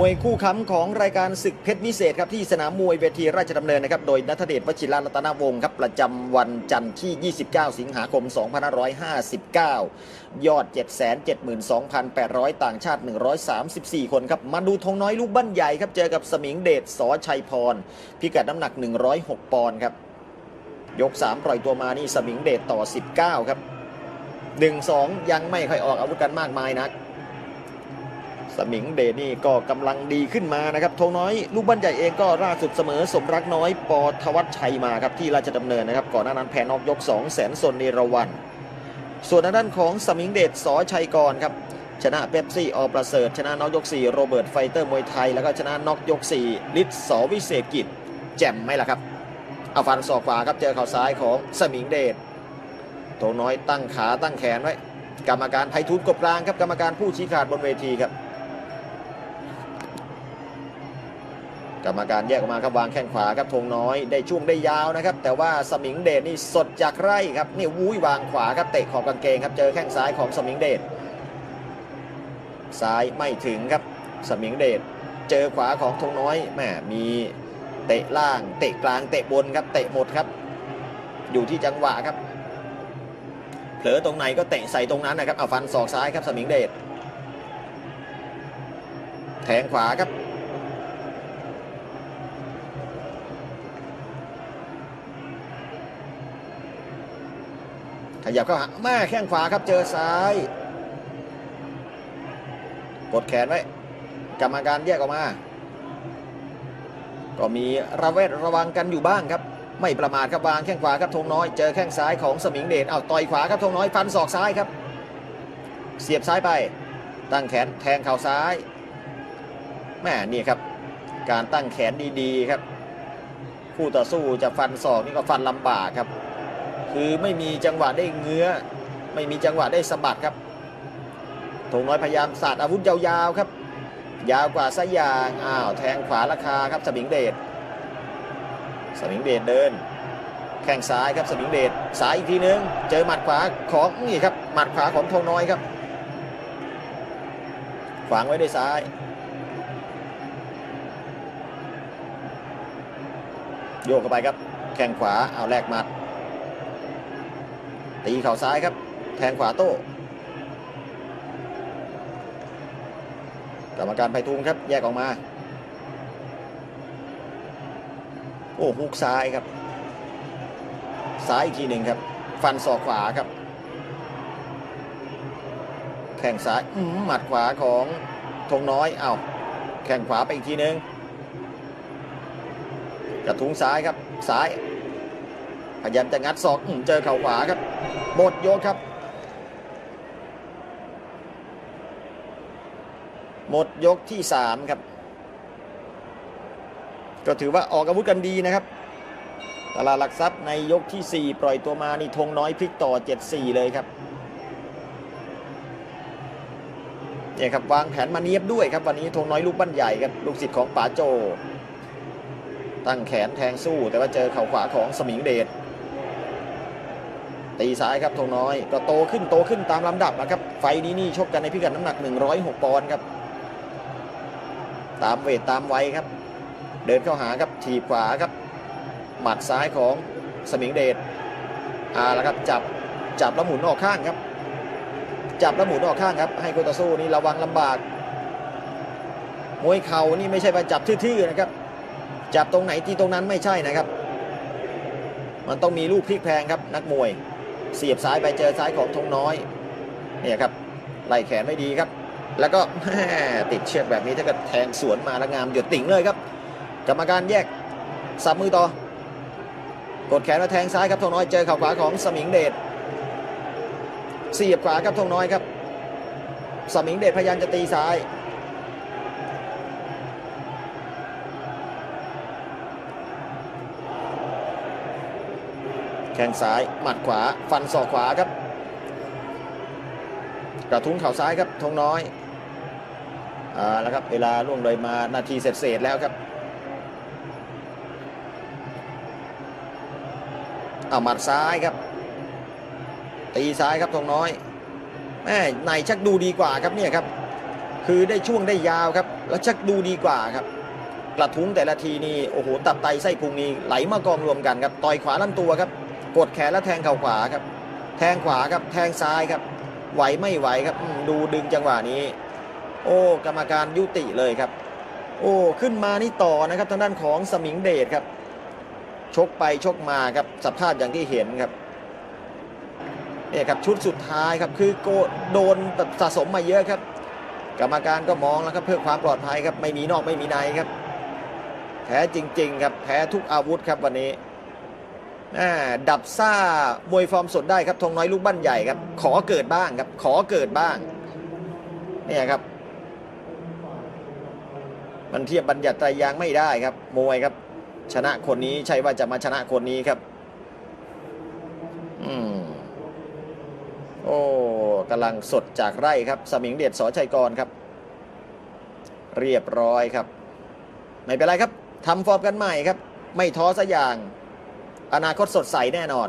วยคู่ค้ำของรายการศึกเพชรวิเศษครับที่สนามมวยเวทีราชดำเนินนะครับโดยนัทเดชวชิระรัตนวงศ์ครับประจำวันจันทร์ที่ 29 สิงหาคม 2559 ยอด 772,800 ต่างชาติ 134 คนครับมาดูธงน้อยลูกบ้านใหญ่ครับเจอกับสมิงเดชสอชัยพร พิกัดน้ำหนัก 106 ปอนด์ครับยก 3 ปล่อยตัวมานี่สมิงเดชต่อ 19 ครับ 1-2 ยังไม่ค่อยออกอาวุธกันมากมายนัก สมิงเดชนี่ก็กำลังดีขึ้นมานะครับธงน้อยลูกบ้านใหญ่เองก็ล่าสุดเสมอสมรักน้อยปอทวัชชัยมาครับที่ราชดำเนินนะครับก่อนหน้านั้นแพ้นอกยก 2 แสนสนเนรวัน ส่วนด้านของสมิงเดชสอชัยกรครับชนะเป๊ปซี่อประเสริฐ ชนะน็อกยก 4 โรเบิร์ตไฟเตอร์มวยไทย แล้วก็ชนะน็อกยก 4 ลิศสอวิเศษกิจ แจ่มไหมล่ะครับเอาฟันศอกขวาครับเจอเข่าซ้ายของสมิงเดชโตน้อยตั้งขาตั้งแขนไว้ กรรมการไพฑูรย์กบกลางครับกรรมการผู้ชี้ขาดบนเวทีครับ กรรมการแยกออกมาครับวางแข้งขวาครับธงน้อยได้ช่วงได้ยาวนะครับ แต่ว่าสมิงเดชนี่สดจากไร่ครับนี่วุ้ยวางขวาครับเตะขอบกางเกงครับเจอแข้งซ้ายของสมิงเดชซ้ายไม่ถึงครับสมิงเดชเจอขวาของธงน้อยแหมมีเตะล่างเตะกลางเตะบนครับเตะหมดครับ อยู่ที่จังหวะครับเผลอตรงไหนก็เตะใส่ตรงนั้นนะครับเอาฟันศอกซ้ายครับสมิงเดชแทงขวาครับ ขยับเข้าหาแม่แข้งขวาครับเจอซ้าย กดแขนไว้กรรมการแยกออกมา ก็มีระเวดระวังกันอยู่บ้างครับ ไม่ประมาทครับวางแข้งขวาครับธงน้อย เจอแข้งซ้ายของสมิงเดชเอาต่อยขวาครับธงน้อยฟันศอกซ้ายครับ เสียบซ้ายไป ตั้งแขนแทงเข่าซ้ายแม่นี่ครับ การตั้งแขนดีๆครับ คู่ต่อสู้จะฟันศอกนี่ก็ฟันลำบากครับ คือไม่มีจังหวะได้เงื้อ ไม่มีจังหวะได้สะบัดครับธงน้อยพยายามสาดอาวุธยาวๆครับ ยาวกว่าซะยางอ้าวแทงขวาราคาครับสมิงเดชสมิงเดชเดิน แข้งซ้ายครับสมิงเดชซ้ายอีกทีนึง เจอหมัดขวาของนี่ครับหมัดขวาของธงน้อยครับขวางไว้ด้วยซ้ายโยกเข้าไปครับ แข้งขวาเอาแลกหมัด ตีเข่าซ้ายครับ แทงขวาโต้กรรมการไพฑูรย์ครับ แยกออกมา โอ้ฮุกซ้ายครับ ซ้ายอีกทีหนึ่งครับ ฟันศอกขวาครับ แข้งซ้ายอื้อหือหมัดขวาของธงน้อยเอาแข้งขวาไปอีกทีหนึ่งกระทุ้งซ้ายครับซ้ายพยายามจะงัดศอกอเจอเข่าขวาครับ หมดยกครับ หมดยกที่3ครับ ก็ถือว่าออกอาวุธกันดีนะครับตลาดหลักทรัพย์ในยกที่ 4 ปล่อยตัวมานี่ธงน้อยพลิกต่อ 7-4 เลยครับเนี่ยครับวางแผนมาเนียบด้วยครับวันนี้ธงน้อยลูกบ้านใหญ่ครับลูกศิษย์ของป๋าโจ ตั้งแขนแทงสู้แต่ว่าเจอเข่าขวาของสมิงเดช ตีซ้ายครับธงน้อย ก็โตขึ้นโตขึ้นตามลำดับนะครับ ไฟนี้นี่ชกกันในพิกัดน้ำหนัก 106 ปอนด์ครับ ตามเวทตามไวครับ เดินเข้าหาครับถีบขวาครับ หมัดซ้ายของสมิงเดชอ่าแล้วครับจับจับแล้วหมุนออกข้างครับ จับแล้วหมุนออกข้างครับ ให้คู่ต่อสู้นี่ระวังลำบาก มวยเข่านี่ไม่ใช่ไปจับทื่อๆนะครับ จับตรงไหนที่ตรงนั้นไม่ใช่นะครับมันต้องมีลูกพลิกแพงครับนักมวย เสียบซ้ายไปเจอซ้ายของธงน้อยเนี่ยครับไล่แขนไม่ดีครับ แล้วก็ติดเชือกแบบนี้ถ้าเกิดแทงสวนมาแล้วงามหยดติ่งเลยครับกรรมการแยกสับมือต่อกดแขนแล้วแทงซ้ายครับธงน้อยเจอเข่าขวาของสมิงเดชเสียบขวาครับธงน้อยครับ สมิงเดชพยายามจะตีซ้าย แข้งซ้าย หมัดขวา ฟันศอกขวาครับ กระทุ้งเข่าซ้ายครับธงน้อยอ่าแล้วครับเวลาล่วงเลยมานาทีเสร็จแล้วครับเอาหมัดซ้ายครับ ตีซ้ายครับธงน้อยแม่ในชักดูดีกว่าครับเนี่ยครับคคือได้ช่วงได้ยาวครับ แล้วชักดูดีกว่าครับกระทุ้งแต่ละทีนี่โอ้โหตับไตไส้พุงนี่ไหลมากองรวมกันครับต่อยขวาลำตัวครับ กดแขนแล้วแทงเข่าขวาครับ แทงขวาครับแทงซ้ายครับ ไหวไม่ไหวครับดูดึงจังหวะนี้ โอ้กรรมการยุติเลยครับ โอ้ขึ้นมานี่ต่อนะครับทางด้านของสมิงเดชครับ ชกไปชกมาครับสภาพอย่างที่เห็นครับเนี่ยครับชุดสุดท้ายครับคือโกโดนแบบสะสมมาเยอะครับ กรรมการก็มองแล้วครับเพื่อความปลอดภัยครับไม่มีนอกไม่มีในครับ แพ้จริง ๆ ครับแพ้ทุกอาวุธครับวันนี้ ดับซ่ามวยฟอร์มสดได้ครับธงน้อยลูกบ้านใหญ่ครับ ขอเกิดบ้างครับ ขอเกิดบ้างเนี่ยครับ มันเทียบบัญญัติไตรยางไม่ได้ครับ มวยครับ ชนะคนนี้ใช่ว่าจะมาชนะคนนี้ครับ อืมโอ้กำลังสดจากไร่ครับ สมิงเดชสอชัยกรครับ เรียบร้อยครับ ไม่เป็นไรครับทำฟอร์มกันใหม่ครับ ไม่ท้อสักอย่าง อนาคตสดใสแน่นอน